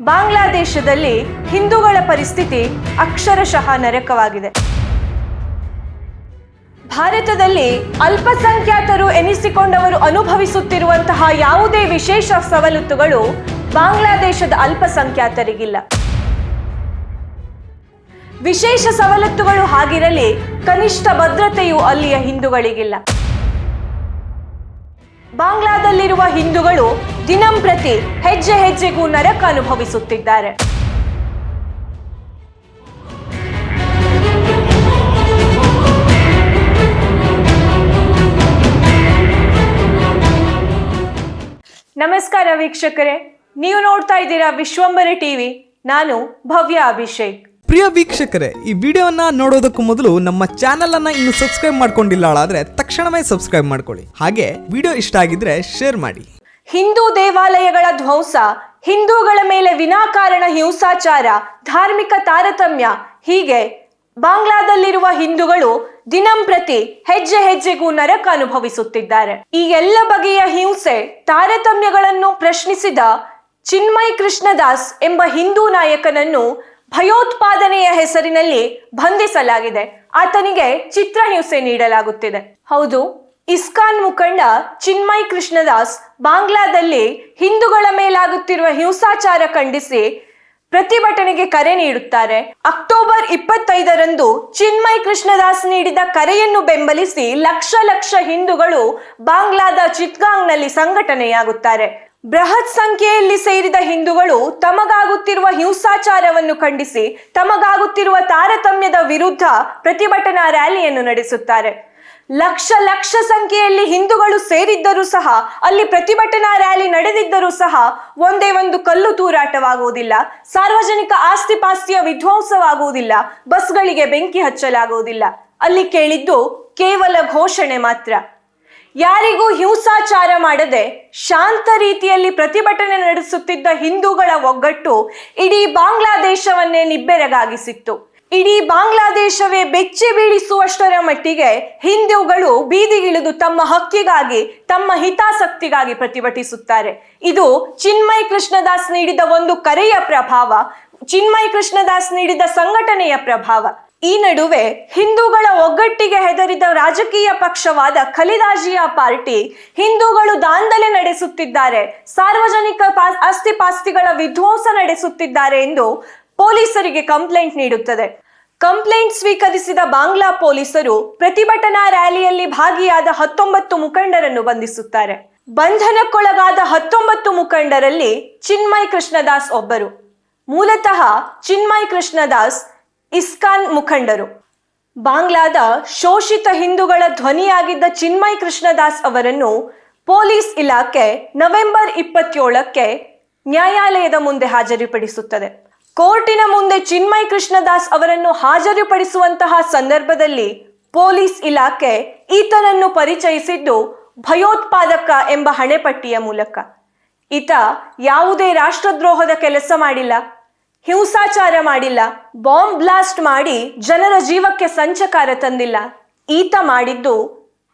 ಬಾಂಗ್ಲಾದೇಶದಲ್ಲಿ ಹಿಂದೂಗಳ ಪರಿಸ್ಥಿತಿ ಅಕ್ಷರಶಃ ನರಕವಾಗಿದೆ. ಭಾರತದಲ್ಲಿ ಅಲ್ಪಸಂಖ್ಯಾತರು ಎನಿಸಿಕೊಂಡವರು ಅನುಭವಿಸುತ್ತಿರುವಂತಹ ಯಾವುದೇ ವಿಶೇಷ ಸವಲತ್ತುಗಳು ಬಾಂಗ್ಲಾದೇಶದ ಅಲ್ಪಸಂಖ್ಯಾತರಿಗಿಲ್ಲ. ವಿಶೇಷ ಸವಲತ್ತುಗಳು ಹಾಗಿರಲಿ ಕನಿಷ್ಠ ಭದ್ರತೆಯು ಅಲ್ಲಿಯ ಹಿಂದೂಗಳಿಗಿಲ್ಲ. ಬಾಂಗ್ಲಾದಲ್ಲಿರುವ ಹಿಂದೂಗಳು ದಿನಂಪ್ರತಿ ಹೆಜ್ಜೆ ಹೆಜ್ಜೆಗೂ ನರಕ ಅನುಭವಿಸುತ್ತಿದ್ದಾರೆ. ನಮಸ್ಕಾರ ವೀಕ್ಷಕರೇ, ನೀವು ನೋಡ್ತಾ ಇದ್ದೀರಾ ವಿಶ್ವಂಬರ ಟಿವಿ, ನಾನು ಭವ್ಯ ಅಭಿಷೇಕ್. ಪ್ರಿಯ ವೀಕ್ಷಕರೇ, ಈ ವಿಡಿಯೋನ ನೋಡೋದಕ್ಕೂ ಮೊದಲು ನಮ್ಮ ಚಾನೆಲ್ ಅನ್ನ ಇನ್ನು ಸಬ್ಸ್ಕ್ರೈಬ್ ಮಾಡ್ಕೊಂಡಿಲ್ಲ ಆದ್ರೆ ತಕ್ಷಣವೇ ಸಬ್ಸ್ಕ್ರೈಬ್ ಮಾಡ್ಕೊಳ್ಳಿ. ಹಾಗೆ ವಿಡಿಯೋ ಇಷ್ಟ ಆಗಿದ್ರೆ ಶೇರ್ ಮಾಡಿ. ಹಿಂದೂ ದೇವಾಲಯಗಳ ಧ್ವಂಸ, ಹಿಂದೂಗಳ ಮೇಲೆ ವಿನಾಕಾರಣ ಹಿಂಸಾಚಾರ, ಧಾರ್ಮಿಕ ತಾರತಮ್ಯ, ಹೀಗೆ ಬಾಂಗ್ಲಾದಲ್ಲಿರುವ ಹಿಂದೂಗಳು ದಿನಂಪ್ರತಿ ಹೆಜ್ಜೆ ಹೆಜ್ಜೆಗೂ ನರಕ ಅನುಭವಿಸುತ್ತಿದ್ದಾರೆ. ಈ ಎಲ್ಲ ಬಗೆಯ ಹಿಂಸೆ, ತಾರತಮ್ಯಗಳನ್ನು ಪ್ರಶ್ನಿಸಿದ ಚಿನ್ಮಯ್ ಕೃಷ್ಣದಾಸ್ ಎಂಬ ಹಿಂದೂ ನಾಯಕನನ್ನು ಭಯೋತ್ಪಾದನೆಯ ಹೆಸರಿನಲ್ಲಿ ಬಂಧಿಸಲಾಗಿದೆ. ಆತನಿಗೆ ಚಿತ್ರಹಿಂಸೆ ನೀಡಲಾಗುತ್ತಿದೆ. ಹೌದು ಇಸ್ಕಾನ್ ಮುಖಂಡ ಚಿನ್ಮಯ್ ಕೃಷ್ಣದಾಸ್ ಬಾಂಗ್ಲಾದಲ್ಲಿ ಹಿಂದೂಗಳ ಮೇಲಾಗುತ್ತಿರುವ ಹಿಂಸಾಚಾರ ಖಂಡಿಸಿ ಪ್ರತಿಭಟನೆಗೆ ಕರೆ ನೀಡುತ್ತಾರೆ. ಅಕ್ಟೋಬರ್ ಇಪ್ಪತ್ತೈದರಂದು ಚಿನ್ಮಯ್ ಕೃಷ್ಣದಾಸ್ ನೀಡಿದ ಕರೆಯನ್ನು ಬೆಂಬಲಿಸಿ ಲಕ್ಷ ಲಕ್ಷ ಹಿಂದೂಗಳು ಬಾಂಗ್ಲಾದ ಚಿತ್ಗಾಂಗ್ನಲ್ಲಿ ಸಂಘಟನೆಯಾಗುತ್ತಾರೆ. ಬೃಹತ್ ಸಂಖ್ಯೆಯಲ್ಲಿ ಸೇರಿದ ಹಿಂದೂಗಳು ತಮಗಾಗುತ್ತಿರುವ ಹಿಂಸಾಚಾರವನ್ನು ಖಂಡಿಸಿ, ತಮಗಾಗುತ್ತಿರುವ ತಾರತಮ್ಯದ ವಿರುದ್ಧ ಪ್ರತಿಭಟನಾ ರ್ಯಾಲಿಯನ್ನು ನಡೆಸುತ್ತಾರೆ. ಲಕ್ಷ ಲಕ್ಷ ಸಂಖ್ಯೆಯಲ್ಲಿ ಹಿಂದೂಗಳು ಸೇರಿದ್ದರೂ ಸಹ, ಅಲ್ಲಿ ಪ್ರತಿಭಟನಾ ರ್ಯಾಲಿ ನಡೆದಿದ್ದರೂ ಸಹ ಒಂದೇ ಒಂದು ಕಲ್ಲು ತೂರಾಟವಾಗುವುದಿಲ್ಲ. ಸಾರ್ವಜನಿಕ ಆಸ್ತಿ ಪಾಸ್ತಿಯ ವಿಧ್ವಂಸವಾಗುವುದಿಲ್ಲ. ಬಸ್ಗಳಿಗೆ ಬೆಂಕಿ ಹಚ್ಚಲಾಗುವುದಿಲ್ಲ. ಅಲ್ಲಿ ಕೇಳಿದ್ದು ಕೇವಲ ಘೋಷಣೆ ಮಾತ್ರ. ಯಾರಿಗೂ ಹಿಂಸಾಚಾರ ಮಾಡದೆ ಶಾಂತ ರೀತಿಯಲ್ಲಿ ಪ್ರತಿಭಟನೆ ನಡೆಸುತ್ತಿದ್ದ ಹಿಂದೂಗಳ ಒಗ್ಗಟ್ಟು ಇಡೀ ಬಾಂಗ್ಲಾದೇಶವನ್ನೇ ನಿಬ್ಬೆರಗಾಗಿಸಿತ್ತು. ಇಡೀ ಬಾಂಗ್ಲಾದೇಶವೇ ಬೆಚ್ಚಿ ಬೀಳಿಸುವಷ್ಟರ ಮಟ್ಟಿಗೆ ಹಿಂದೂಗಳು ಬೀದಿಗಿಳಿದು ತಮ್ಮ ಹಕ್ಕಿಗಾಗಿ, ತಮ್ಮ ಹಿತಾಸಕ್ತಿಗಾಗಿ ಪ್ರತಿಭಟಿಸುತ್ತಾರೆ. ಇದು ಚಿನ್ಮಯ್ ಕೃಷ್ಣದಾಸ್ ನೀಡಿದ ಒಂದು ಕರೆಯ ಪ್ರಭಾವ, ಚಿನ್ಮಯ್ ಕೃಷ್ಣದಾಸ್ ನೀಡಿದ ಸಂಘಟನೆಯ ಪ್ರಭಾವ. ಈ ನಡುವೆ ಹಿಂದೂಗಳ ಒಗ್ಗಟ್ಟಿಗೆ ಹೆದರಿದ ರಾಜಕೀಯ ಪಕ್ಷವಾದ ಖಲಿದಾಜಿಯಾ ಪಾರ್ಟಿ ಹಿಂದೂಗಳು ದಾಂಧಲೆ ನಡೆಸುತ್ತಿದ್ದಾರೆ, ಸಾರ್ವಜನಿಕ ಪಾ- ಆಸ್ತಿ ಪಾಸ್ತಿಗಳ ವಿಧ್ವಂಸ ನಡೆಸುತ್ತಿದ್ದಾರೆ ಎಂದು ಪೊಲೀಸರಿಗೆ ಕಂಪ್ಲೇಂಟ್ ನೀಡುತ್ತದೆ. ಕಂಪ್ಲೇಂಟ್ ಸ್ವೀಕರಿಸಿದ ಬಾಂಗ್ಲಾ ಪೊಲೀಸರು ಪ್ರತಿಭಟನಾ ರ್ಯಾಲಿಯಲ್ಲಿ ಭಾಗಿಯಾದ ಹತ್ತೊಂಬತ್ತು ಮುಖಂಡರನ್ನು ಬಂಧಿಸುತ್ತಾರೆ. ಬಂಧನಕ್ಕೊಳಗಾದ ಹತ್ತೊಂಬತ್ತು ಮುಖಂಡರಲ್ಲಿ ಚಿನ್ಮಯ್ ಕೃಷ್ಣದಾಸ್ ಒಬ್ಬರು. ಮೂಲತಃ ಚಿನ್ಮಯ್ ಕೃಷ್ಣದಾಸ್ ಇಸ್ಕಾನ್ ಮುಖಂಡರು. ಬಾಂಗ್ಲಾದ ಶೋಷಿತ ಹಿಂದೂಗಳ ಧ್ವನಿಯಾಗಿದ್ದ ಚಿನ್ಮಯ್ ಕೃಷ್ಣದಾಸ್ ಅವರನ್ನು ಪೊಲೀಸ್ ಇಲಾಖೆ ನವೆಂಬರ್ ಇಪ್ಪತ್ತೇಳಕ್ಕೆ ನ್ಯಾಯಾಲಯದ ಮುಂದೆ ಹಾಜರುಪಡಿಸುತ್ತದೆ. ಕೋರ್ಟಿನ ಮುಂದೆ ಚಿನ್ಮಯ್ ಕೃಷ್ಣದಾಸ್ ಅವರನ್ನು ಹಾಜರುಪಡಿಸುವಂತಹ ಸಂದರ್ಭದಲ್ಲಿ ಪೊಲೀಸ್ ಇಲಾಖೆ ಈತನನ್ನು ಪರಿಚಯಿಸಿದ್ದು ಭಯೋತ್ಪಾದಕ ಎಂಬ ಹಣೆಪಟ್ಟಿಯ ಮೂಲಕ. ಈತ ಯಾವುದೇ ರಾಷ್ಟ್ರದ್ರೋಹದ ಕೆಲಸ ಮಾಡಿಲ್ಲ, ಹಿಂಸಾಚಾರ ಮಾಡಿಲ್ಲ, ಬಾಂಬ್ ಬ್ಲಾಸ್ಟ್ ಮಾಡಿ ಜನರ ಜೀವಕ್ಕೆ ಸಂಚಕಾರ ತಂದಿಲ್ಲ. ಈತ ಮಾಡಿದ್ದು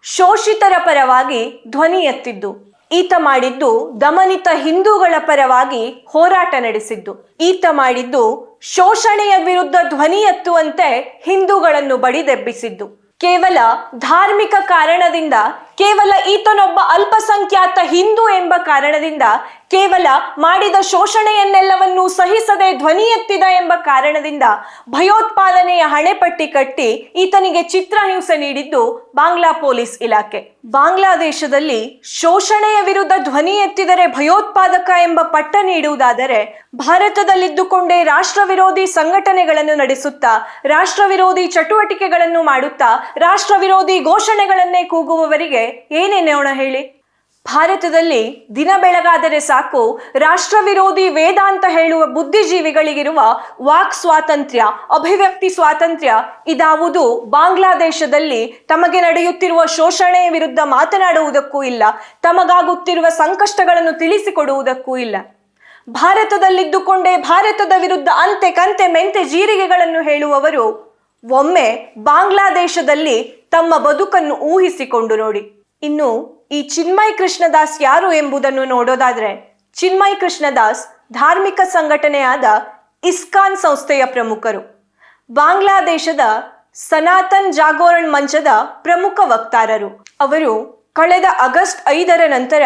ಶೋಷಿತರ ಪರವಾಗಿ ಧ್ವನಿ ಎತ್ತಿದ್ದು. ಈತ ಮಾಡಿದ್ದು ದಮನಿತ ಹಿಂದೂಗಳ ಪರವಾಗಿ ಹೋರಾಟ ನಡೆಸಿದ್ದು. ಈತ ಮಾಡಿದ್ದು ಶೋಷಣೆಯ ವಿರುದ್ಧ ಧ್ವನಿ ಎತ್ತುವಂತೆ ಹಿಂದೂಗಳನ್ನು ಬಡಿದೆಬ್ಬಿಸಿದ್ದು. ಕೇವಲ ಧಾರ್ಮಿಕ ಕಾರಣದಿಂದ, ಕೇವಲ ಈತನೊಬ್ಬ ಅಲ್ಪಸಂಖ್ಯಾತ ಹಿಂದೂ ಎಂಬ ಕಾರಣದಿಂದ ಕೇವಲ ಮಾಡಿದ ಶೋಷಣೆಯನ್ನೆಲ್ಲವನ್ನೂ ಸಹಿಸದೆ ಧ್ವನಿ ಎತ್ತಿದ ಎಂಬ ಕಾರಣದಿಂದ ಭಯೋತ್ಪಾದನೆಯ ಹಣೆಪಟ್ಟಿ ಕಟ್ಟಿ ಈತನಿಗೆ ಚಿತ್ರಹಿಂಸೆ ನೀಡಿದ್ದು ಬಾಂಗ್ಲಾ ಪೊಲೀಸ್ ಇಲಾಖೆ. ಬಾಂಗ್ಲಾದೇಶದಲ್ಲಿ ಶೋಷಣೆಯ ವಿರುದ್ಧ ಧ್ವನಿ ಎತ್ತಿದರೆ ಭಯೋತ್ಪಾದಕ ಎಂಬ ಪಟ್ಟ ನೀಡುವುದಾದರೆ ಭಾರತದಲ್ಲಿದ್ದುಕೊಂಡೇ ರಾಷ್ಟ್ರ ವಿರೋಧಿ ಸಂಘಟನೆಗಳನ್ನು ನಡೆಸುತ್ತಾ ರಾಷ್ಟ್ರ ವಿರೋಧಿ ಚಟುವಟಿಕೆಗಳನ್ನು ಮಾಡುತ್ತಾ ರಾಷ್ಟ್ರ ವಿರೋಧಿ ಘೋಷಣೆಗಳನ್ನೇ ಕೂಗುವವರಿಗೆ ಏನೇನೋಣ ಹೇಳಿ? ಭಾರತದಲ್ಲಿ ದಿನ ಬೆಳಗಾದರೆ ಸಾಕು ರಾಷ್ಟ್ರ ವಿರೋಧಿ ವೇದಾಂತ ಹೇಳುವ ಬುದ್ಧಿಜೀವಿಗಳಿಗಿರುವ ವಾಕ್ ಸ್ವಾತಂತ್ರ್ಯ, ಅಭಿವ್ಯಕ್ತಿ ಸ್ವಾತಂತ್ರ್ಯ ಇದಾವುದು ಬಾಂಗ್ಲಾದೇಶದಲ್ಲಿ ತಮಗೆ ನಡೆಯುತ್ತಿರುವ ಶೋಷಣೆಯ ವಿರುದ್ಧ ಮಾತನಾಡುವುದಕ್ಕೂ ಇಲ್ಲ, ತಮಗಾಗುತ್ತಿರುವ ಸಂಕಷ್ಟಗಳನ್ನು ತಿಳಿಸಿಕೊಡುವುದಕ್ಕೂ ಇಲ್ಲ. ಭಾರತದಲ್ಲಿದ್ದುಕೊಂಡೇ ಭಾರತದ ವಿರುದ್ಧ ಅಂತೆ ಕಂತೆ ಮೆಂತೆ ಜೀರಿಗೆಗಳನ್ನು ಹೇಳುವವರು, ಒಮ್ಮೆ ಬಾಂಗ್ಲಾದೇಶದಲ್ಲಿ ತಮ್ಮ ಬದುಕನ್ನು ಊಹಿಸಿಕೊಂಡು ನೋಡಿ. ಇನ್ನು ಈ ಚಿನ್ಮಯ್ ಕೃಷ್ಣದಾಸ್ ಯಾರು ಎಂಬುದನ್ನು ನೋಡೋದಾದ್ರೆ, ಚಿನ್ಮಯ್ ಕೃಷ್ಣದಾಸ್ ಧಾರ್ಮಿಕ ಸಂಘಟನೆಯಾದ ಇಸ್ಕಾನ್ ಸಂಸ್ಥೆಯ ಪ್ರಮುಖರು. ಬಾಂಗ್ಲಾದೇಶದ ಸನಾತನ್ ಜಾಗೋರಣ್ ಮಂಚದ ಪ್ರಮುಖ ವಕ್ತಾರರು. ಅವರು ಕಳೆದ ಆಗಸ್ಟ್ ಐದರ ನಂತರ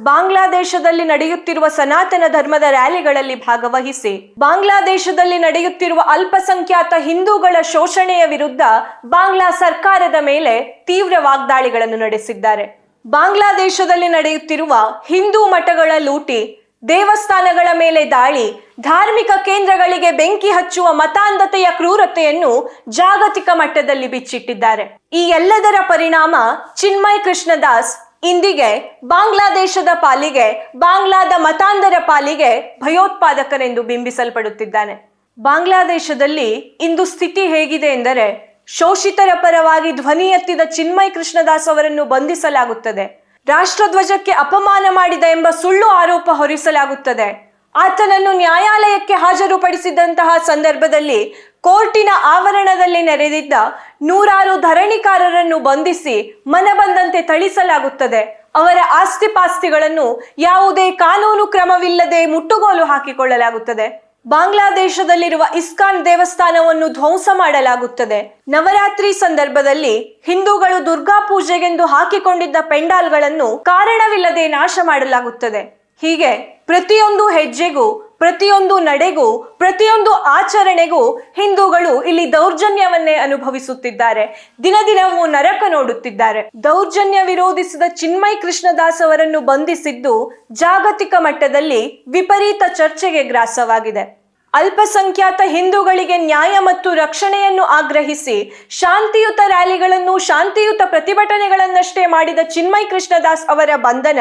ಬಾಂಗ್ಲಾದೇಶದಲ್ಲಿ ನಡೆಯುತ್ತಿರುವ ಸನಾತನ ಧರ್ಮದ ರ್ಯಾಲಿಗಳಲ್ಲಿ ಭಾಗವಹಿಸಿ, ಬಾಂಗ್ಲಾದೇಶದಲ್ಲಿ ನಡೆಯುತ್ತಿರುವ ಅಲ್ಪಸಂಖ್ಯಾತ ಹಿಂದೂಗಳ ಶೋಷಣೆಯ ವಿರುದ್ಧ ಬಾಂಗ್ಲಾ ಸರ್ಕಾರದ ಮೇಲೆ ತೀವ್ರ ವಾಗ್ದಾಳಿಗಳನ್ನು ನಡೆಸಿದ್ದಾರೆ. ಬಾಂಗ್ಲಾದೇಶದಲ್ಲಿ ನಡೆಯುತ್ತಿರುವ ಹಿಂದೂ ಮಠಗಳ ಲೂಟಿ, ದೇವಸ್ಥಾನಗಳ ಮೇಲೆ ದಾಳಿ, ಧಾರ್ಮಿಕ ಕೇಂದ್ರಗಳಿಗೆ ಬೆಂಕಿ ಹಚ್ಚುವ ಮತಾಂಧತೆಯ ಕ್ರೂರತೆಯನ್ನು ಜಾಗತಿಕ ಮಟ್ಟದಲ್ಲಿ ಬಿಚ್ಚಿಟ್ಟಿದ್ದಾರೆ. ಈ ಎಲ್ಲದರ ಪರಿಣಾಮ ಚಿನ್ಮಯ್ ಕೃಷ್ಣದಾಸ್, ಇಂದಿಗೆ ಬಾಂಗ್ಲಾದೇಶದ ಪಾಲಿಗೆ, ಬಾಂಗ್ಲಾದ ಮತಾಂಧರ ಪಾಲಿಗೆ ಭಯೋತ್ಪಾದಕರೆಂದು ಬಿಂಬಿಸಲ್ಪಡುತ್ತಿದ್ದಾನೆ. ಬಾಂಗ್ಲಾದೇಶದಲ್ಲಿ ಇಂದು ಸ್ಥಿತಿ ಹೇಗಿದೆ ಎಂದರೆ ಶೋಷಿತರ ಪರವಾಗಿ ಧ್ವನಿ ಎತ್ತಿದ ಚಿನ್ಮಯ್ ಕೃಷ್ಣದಾಸ್ ಅವರನ್ನು ಬಂಧಿಸಲಾಗುತ್ತದೆ. ರಾಷ್ಟ್ರಧ್ವಜಕ್ಕೆ ಅಪಮಾನ ಮಾಡಿದ ಎಂಬ ಸುಳ್ಳು ಆರೋಪ ಹೊರಿಸಲಾಗುತ್ತದೆ. ಆತನನ್ನು ನ್ಯಾಯಾಲಯಕ್ಕೆ ಹಾಜರುಪಡಿಸಿದಂತಹ ಸಂದರ್ಭದಲ್ಲಿ ಕೋರ್ಟಿನ ಆವರಣದಲ್ಲಿ ನೆರೆದಿದ್ದ ನೂರಾರು ಧರಣಿಕಾರರನ್ನು ಬಂಧಿಸಿ ಮನಬಂದಂತೆ ಥಳಿಸಲಾಗುತ್ತದೆ. ಅವರ ಆಸ್ತಿಪಾಸ್ತಿಗಳನ್ನು ಯಾವುದೇ ಕಾನೂನು ಕ್ರಮವಿಲ್ಲದೆ ಮುಟ್ಟುಗೋಲು ಹಾಕಿಕೊಳ್ಳಲಾಗುತ್ತದೆ. ಬಾಂಗ್ಲಾದೇಶದಲ್ಲಿರುವ ಇಸ್ಕಾನ್ ದೇವಸ್ಥಾನವನ್ನು ಧ್ವಂಸ ಮಾಡಲಾಗುತ್ತದೆ. ನವರಾತ್ರಿ ಸಂದರ್ಭದಲ್ಲಿ ಹಿಂದೂಗಳು ದುರ್ಗಾ ಪೂಜೆಗೆಂದು ಹಾಕಿಕೊಂಡಿದ್ದ ಪೆಂಡಾಲ್ಗಳನ್ನು ಕಾರಣವಿಲ್ಲದೆ ನಾಶ ಮಾಡಲಾಗುತ್ತದೆ. ಹೀಗೆ ಪ್ರತಿಯೊಂದು ಹೆಜ್ಜೆಗೂ ಪ್ರತಿಯೊಂದು ನಡೆಗೂ, ಪ್ರತಿಯೊಂದು ಆಚರಣೆಗೂ ಹಿಂದೂಗಳು ಇಲ್ಲಿ ದೌರ್ಜನ್ಯವನ್ನೇ ಅನುಭವಿಸುತ್ತಿದ್ದಾರೆ. ದಿನ ದಿನವೂ ನರಕ ನೋಡುತ್ತಿದ್ದಾರೆ. ದೌರ್ಜನ್ಯ ವಿರೋಧಿಸಿದ ಚಿನ್ಮಯ್ ಕೃಷ್ಣದಾಸ್ ಅವರನ್ನು ಬಂಧಿಸಿದ್ದು ಜಾಗತಿಕ ಮಟ್ಟದಲ್ಲಿ ವಿಪರೀತ ಚರ್ಚೆಗೆ ಗ್ರಾಸವಾಗಿದೆ. ಅಲ್ಪಸಂಖ್ಯಾತ ಹಿಂದೂಗಳಿಗೆ ನ್ಯಾಯ ಮತ್ತು ರಕ್ಷಣೆಯನ್ನು ಆಗ್ರಹಿಸಿ ಶಾಂತಿಯುತ ರ್ಯಾಲಿಗಳನ್ನು, ಶಾಂತಿಯುತ ಪ್ರತಿಭಟನೆಗಳನ್ನಷ್ಟೇ ಮಾಡಿದ ಚಿನ್ಮಯ್ ಕೃಷ್ಣದಾಸ್ ಅವರ ಬಂಧನ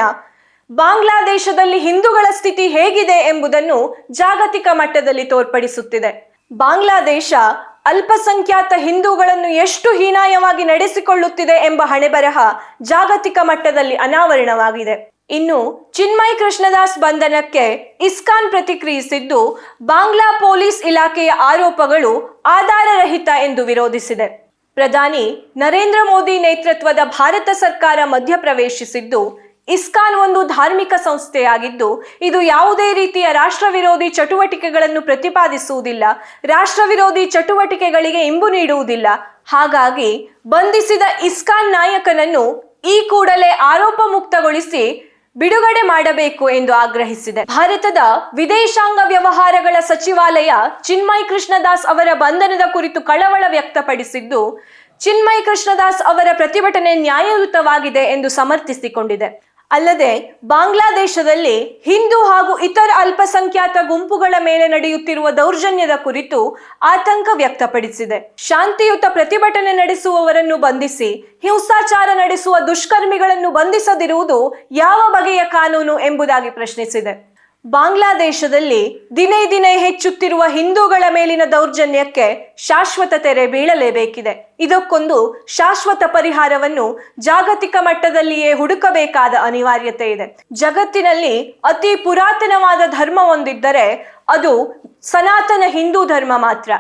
ಬಾಂಗ್ಲಾದೇಶದಲ್ಲಿ ಹಿಂದೂಗಳ ಸ್ಥಿತಿ ಹೇಗಿದೆ ಎಂಬುದನ್ನು ಜಾಗತಿಕ ಮಟ್ಟದಲ್ಲಿ ತೋರ್ಪಡಿಸುತ್ತಿದೆ. ಬಾಂಗ್ಲಾದೇಶ ಅಲ್ಪಸಂಖ್ಯಾತ ಹಿಂದೂಗಳನ್ನು ಎಷ್ಟು ಹೀನಾಯವಾಗಿ ನಡೆಸಿಕೊಳ್ಳುತ್ತಿದೆ ಎಂಬ ಹಣೆಬರಹ ಜಾಗತಿಕ ಮಟ್ಟದಲ್ಲಿ ಅನಾವರಣವಾಗಿದೆ. ಇನ್ನು ಚಿನ್ಮಯ್ ಕೃಷ್ಣದಾಸ್ ಬಂಧನಕ್ಕೆ ಇಸ್ಕಾನ್ ಪ್ರತಿಕ್ರಿಯಿಸಿದ್ದು, ಬಾಂಗ್ಲಾ ಪೊಲೀಸ್ ಇಲಾಖೆಯ ಆರೋಪಗಳು ಆಧಾರರಹಿತ ಎಂದು ವಿರೋಧಿಸಿದೆ. ಪ್ರಧಾನಿ ನರೇಂದ್ರ ಮೋದಿ ನೇತೃತ್ವದ ಭಾರತ ಸರ್ಕಾರ ಮಧ್ಯಪ್ರವೇಶಿಸಿದ್ದು ಇಸ್ಕಾನ್ ಒಂದು ಧಾರ್ಮಿಕ ಸಂಸ್ಥೆಯಾಗಿದ್ದು, ಇದು ಯಾವುದೇ ರೀತಿಯ ರಾಷ್ಟ್ರ ವಿರೋಧಿ ಚಟುವಟಿಕೆಗಳನ್ನು ಪ್ರತಿಪಾದಿಸುವುದಿಲ್ಲ. ರಾಷ್ಟ್ರ ವಿರೋಧಿ ಚಟುವಟಿಕೆಗಳಿಗೆ ಇಂಬು ನೀಡುವುದಿಲ್ಲ. ಹಾಗಾಗಿ, ಬಂಧಿಸಿದ ಇಸ್ಕಾನ್ ನಾಯಕನನ್ನು ಈ ಕೂಡಲೇ ಆರೋಪ ಮುಕ್ತಗೊಳಿಸಿ ಬಿಡುಗಡೆ ಮಾಡಬೇಕು ಎಂದು ಆಗ್ರಹಿಸಿದೆ. ಭಾರತದ ವಿದೇಶಾಂಗ ವ್ಯವಹಾರಗಳ ಸಚಿವಾಲಯ ಚಿನ್ಮಯ್ ಕೃಷ್ಣದಾಸ್ ಅವರ ಬಂಧನದ ಕುರಿತು ಕಳವಳ ವ್ಯಕ್ತಪಡಿಸಿದ್ದು, ಚಿನ್ಮಯ್ ಕೃಷ್ಣದಾಸ್ ಅವರ ಪ್ರತಿಭಟನೆ ನ್ಯಾಯಯುತವಾಗಿದೆ ಎಂದು ಸಮರ್ಥಿಸಿಕೊಂಡಿದೆ. ಅಲ್ಲದೆ ಬಾಂಗ್ಲಾದೇಶದಲ್ಲಿ ಹಿಂದೂ ಹಾಗೂ ಇತರ ಅಲ್ಪಸಂಖ್ಯಾತ ಗುಂಪುಗಳ ಮೇಲೆ ನಡೆಯುತ್ತಿರುವ ದೌರ್ಜನ್ಯದ ಕುರಿತು ಆತಂಕ ವ್ಯಕ್ತಪಡಿಸಿದೆ. ಶಾಂತಿಯುತ ಪ್ರತಿಭಟನೆ ನಡೆಸುವವರನ್ನು ಬಂಧಿಸಿ, ಹಿಂಸಾಚಾರ ನಡೆಸುವ ದುಷ್ಕರ್ಮಿಗಳನ್ನು ಬಂಧಿಸದಿರುವುದು ಯಾವ ಬಗೆಯ ಕಾನೂನು ಎಂಬುದಾಗಿ ಪ್ರಶ್ನಿಸಿದೆ. ಬಾಂಗ್ಲಾದೇಶದಲ್ಲಿ ದಿನೇ ದಿನೇ ಹೆಚ್ಚುತ್ತಿರುವ ಹಿಂದೂಗಳ ಮೇಲಿನ ದೌರ್ಜನ್ಯಕ್ಕೆ ಶಾಶ್ವತ ತೆರೆ ಬೀಳಲೇಬೇಕಿದೆ. ಇದಕ್ಕೊಂದು ಶಾಶ್ವತ ಪರಿಹಾರವನ್ನು ಜಾಗತಿಕ ಮಟ್ಟದಲ್ಲಿಯೇ ಹುಡುಕಬೇಕಾದ ಅನಿವಾರ್ಯತೆ ಇದೆ. ಜಗತ್ತಿನಲ್ಲಿ ಅತಿ ಪುರಾತನವಾದ ಧರ್ಮ ಒಂದಿದ್ದರೆ ಅದು ಸನಾತನ ಹಿಂದೂ ಧರ್ಮ ಮಾತ್ರ.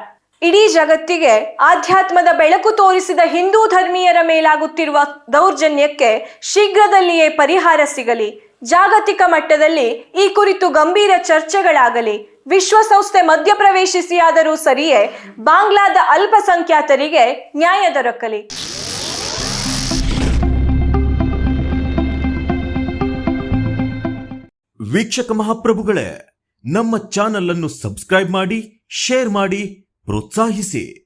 ಇಡೀ ಜಗತ್ತಿಗೆ ಆಧ್ಯಾತ್ಮದ ಬೆಳಕು ತೋರಿಸಿದ ಹಿಂದೂ ಧರ್ಮೀಯರ ಮೇಲಾಗುತ್ತಿರುವ ದೌರ್ಜನ್ಯಕ್ಕೆ ಶೀಘ್ರದಲ್ಲಿಯೇ ಪರಿಹಾರ ಸಿಗಲಿ. ಜಾಗತಿಕ ಮಟ್ಟದಲ್ಲಿ ಈ ಕುರಿತು ಗಂಭೀರ ಚರ್ಚೆಗಳಾಗಲಿ, ವಿಶ್ವಸಂಸ್ಥೆ ಮಧ್ಯಪ್ರವೇಶಿಸಿಯಾದರೂ ಸರಿಯೇ ಬಾಂಗ್ಲಾದ ಅಲ್ಪಸಂಖ್ಯಾತರಿಗೆ ನ್ಯಾಯ ದೊರಕಲಿ. ವೀಕ್ಷಕ ಮಹಾಪ್ರಭುಗಳೇ, ನಮ್ಮ ಚಾನಲ್ ಅನ್ನು ಸಬ್ಸ್ಕ್ರೈಬ್ ಮಾಡಿ, ಶೇರ್ ಮಾಡಿ, ಪ್ರೋತ್ಸಾಹಿಸಿ.